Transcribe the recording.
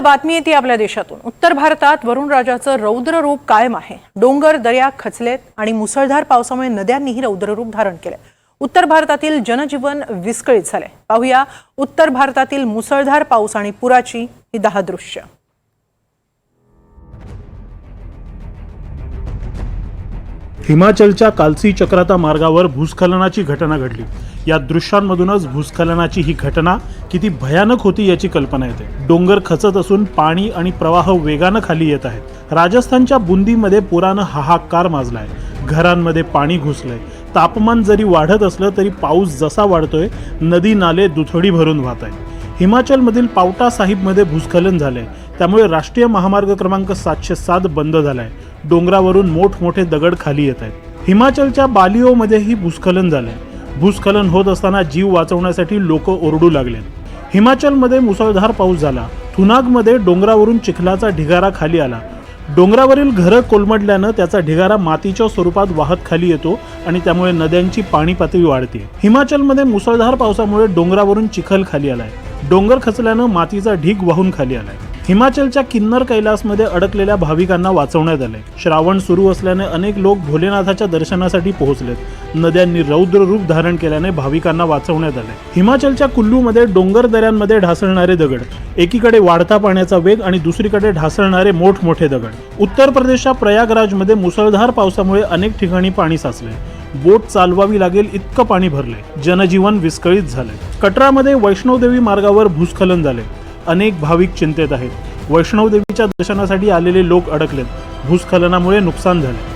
बातमी येते आपल्या देशातून. उत्तर भारतात वरुण राजाचं रौद्र रूप कायम आहे. डोंगर दर्या खचलेत आणि मुसळधार पावसामुळे नद्यांनीही रौद्र रूप धारण केलंय उत्तर भारतातील जनजीवन विस्कळीत झालंय पाहूया उत्तर भारतातील मुसळधार पाऊस आणि पुराची ही दहा दृश्य. हिमाचलच्या कालसी चक्राता मार्गावर भूस्खलनाची घटना घडली. या दृश्यांमधूनच भूस्खलनाची ही घटना किती भयानक होती याची कल्पना येते. डोंगर खचत असून पाणी आणि प्रवाह वेगानं खाली येत आहेत. राजस्थानच्या बुंदीमध्ये पुरानं हाहाकार माजलाय. घरांमध्ये पाणी घुसलंय. तापमान जरी वाढत असलं तरी पाऊस जसा वाढतोय नदी नाले दुथडी भरून वाहत आहे हिमाचलमधील पावटा साहिबमध्ये भूस्खलन झालंय. त्यामुळे राष्ट्रीय महामार्ग क्रमांक सातशे सात बंद झालाय. डोंगरावरून मोठमोठे दगड खाली येत आहेत. हिमाचलच्या बालिओमध्येही भूस्खलन झालंय. भूस्खलन होत असताना जीव वाचवण्यासाठी लोक ओरडू लागले हिमाचलमध्ये मुसळधार पाऊस झाला. थुनागमध्ये डोंगरावरून चिखलाचा ढिगारा खाली आला. डोंगरावरील घरं कोलमडल्यानं त्याचा ढिगारा मातीच्या स्वरूपात वाहत खाली येतो आणि त्यामुळे नद्यांची पाणी पातळी वाढते. हिमाचलमध्ये मुसळधार पावसामुळे डोंगरावरून चिखल खाली आलाय. डोंगर खचल्यानं मातीचा ढीग वाहून खाली आलाय. हिमाचलच्या किन्नर कैलासमध्ये अडकलेल्या भाविकांना वाचवण्यात आले. श्रावण सुरू असल्याने अनेक लोक भोलेनाथाच्या दर्शनासाठी पोहोचलेत. नद्यांनी रौद्र रूप धारण केल्याने भाविकांना वाचवण्यात आले. हिमाचलच्या कुल्लूमध्ये डोंगर दऱ्यांमध्ये ढासळणारे दगड. एकीकडे वाढता पाण्याचा वेग आणि दुसरीकडे ढासळणारे मोठमोठे दगड. उत्तर प्रदेशच्या प्रयागराजमध्ये मुसळधार पावसामुळे अनेक ठिकाणी पाणी साचले. बोट चालवावी लागेल इतकं पाणी भरले. जनजीवन विस्कळीत झाले. कटरामध्ये वैष्णवदेवी मार्गावर भूस्खलन झाले. अनेक भाविक चिंतेत आहेत. वैष्णवदेवीच्या दर्शनासाठी आलेले लोक अडकलेत. भूस्खलनामुळे नुकसान झाले.